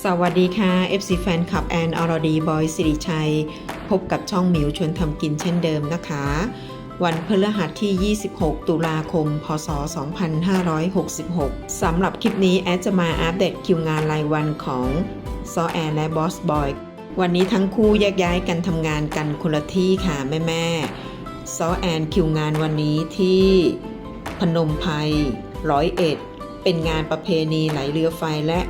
สวัสดีค่ะ FC แฟนคลับแอนอรดีบอยสิริชัย พบกับช่องหมิวชวนทำกินเช่นเดิมนะคะ วันพฤหัสที่ 26 ตุลาคม พศ 2566 สำหรับคลิปนี้แอดจะมาอัปเดตคิวงานรายวันของซอแอนและบอสบอยวันนี้ทั้งคู่แยกย้ายกันทำงานกันคนละที่ค่ะแม่แม่ซอแอนคิวงานวันนี้ที่พนมไพรร้อยเอ็ดเป็นงานประเพณีไหลเรือไฟและ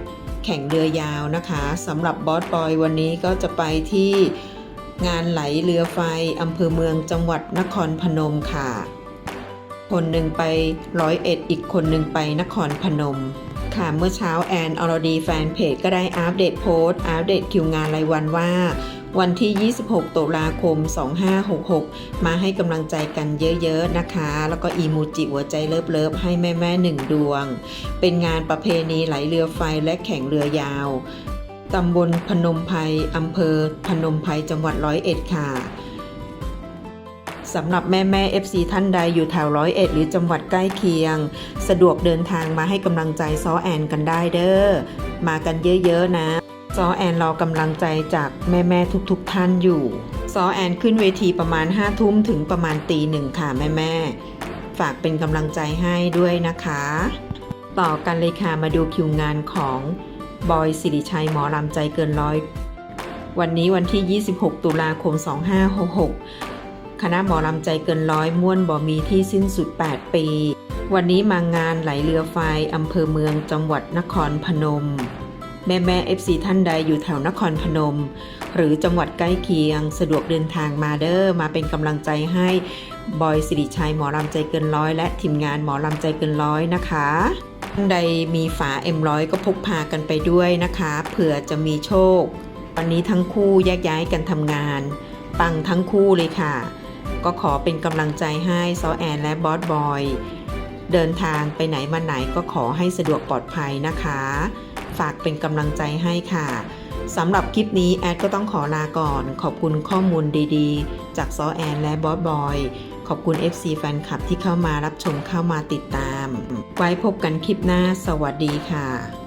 แข่งเรือยาวนะคะสำหรับบอสบอยวันนี้ก็จะไปที่งานไหลเรือไฟอำเภอเมืองจังหวัดนครพนมค่ะ คนหนึ่งไปร้อยเอ็ดอีกคนหนึ่งไปนครพนม ค่ะเมื่อเช้าแอนอรดีแฟนเพจก็ได้อัปเดตโพสต์อัปเดตคิวงานรายวันว่า วันที่ 26 ตุลาคม 2566 มาให้กำลังใจกันเยอะๆนะคะ แล้วก็อีมูจิหัวใจเลิฟๆให้แม่ๆหนึ่งดวง เป็นงานประเพณีไหลเรือไฟและแข่งเรือยาว ตำบลพนมไพรอำเภอ พนมไพรจังหวัดร้อยเอ็ดค่ะสำหรับแม่แม่ FC ท่านใดอยู่แถวร้อยเอ็ดหรือจังหวัดใกล้เคียง สะดวกเดินทางมาให้กำลังใจซอแอนกันได้เด้อ มากันเยอะ ๆ นะ ซอแอนรอกำลังใจจากแม่ๆทุกๆ ท่านอยู่ซอแอนขึ้นเวทีประมาณ5ทุ่มถึงประมาณตีหนึ่งค่ะแม่แม่ๆฝากเป็นกำลังใจให้ด้วยนะคะ ต่อกันเลยค่ะมาดูคิวงานของบอยสิริชัยหมอลำใจเกินร้อย วันนี้วันที่ 26 ตุลาคม 2566 คณะหมอลำใจเกินร้อยม่วนบ่มีที่สิ้นสุด 8 ปี วันนี้มางานไหลเรือไฟอำเภอเมืองจังหวัดนครพนม แม่แม่เอฟซีท่านใดอยู่แถวนครพนม หรือจังหวัดใกล้เคียง สะดวกเดินทางมาเดอ้อมาเป็นกำลังใจให้บอยสิริชัยหมอลำใจเกินร้อย และทีมงานหมอลำใจเกินร้อยนะคะท่านใดมีฝาเอ็มร้อยก็พกพากันไปด้วยนะคะเผื่อจะมีโชควันนี้ทั้งคู่แยกย้ายกันทำงาน ปังทั้งคู่เลยค่ะ ก็ขอเป็นกำลังใจให้ซอแอนและบอสบอยเดินทางไปไหนมาไหนก็ขอให้สะดวกปลอดภัยนะคะ ฝากเป็นกำลังใจให้ค่ะสำหรับคลิปนี้แอดก็ต้องขอลาก่อน ขอบคุณข้อมูลดีๆ จากซอแอนและบอสบอย ขอบคุณ FC แฟนคลับที่เข้ามารับชมเข้ามาติดตาม ไว้พบกันคลิปหน้า สวัสดีค่ะ